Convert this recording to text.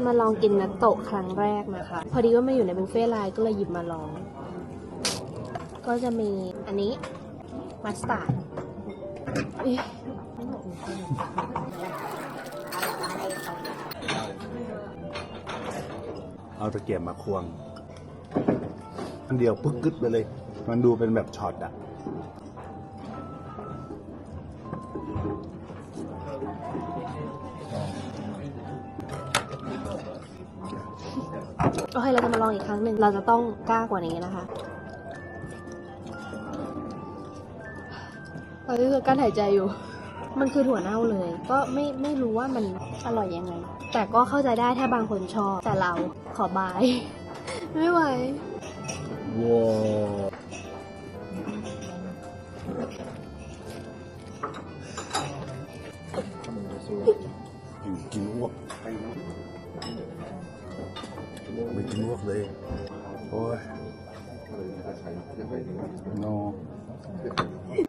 จะมาลองกินนัตโตะครั้งแรกนะคะ พอดีว่ามาอยู่ในบุฟเฟ่ต์ไลน์ก็เลยหยิบมาลอง ก็จะมีอันนี้มัสตาร์ดอุ๊ยเอาตะเกียบมาควงอันเดียวปึ๊กกึดไปเลย มันดูเป็นแบบช็อตอะ โอเคเราจะมาลองอีกครั้งหนึ่งเราจะต้องกล้ากว่านี้นะคะตอนนี้คือกั้นหายใจอยู่ มันคือถั่วเน่าเลย ก็ไม่ไม่รู้ว่ามันอร่อยยังไง แต่ก็เข้าใจได้ถ้าบางคนชอบ แต่เราขอบาย ไม่ไหวว้าวอยู่กินอ้ว กไม่กินอ้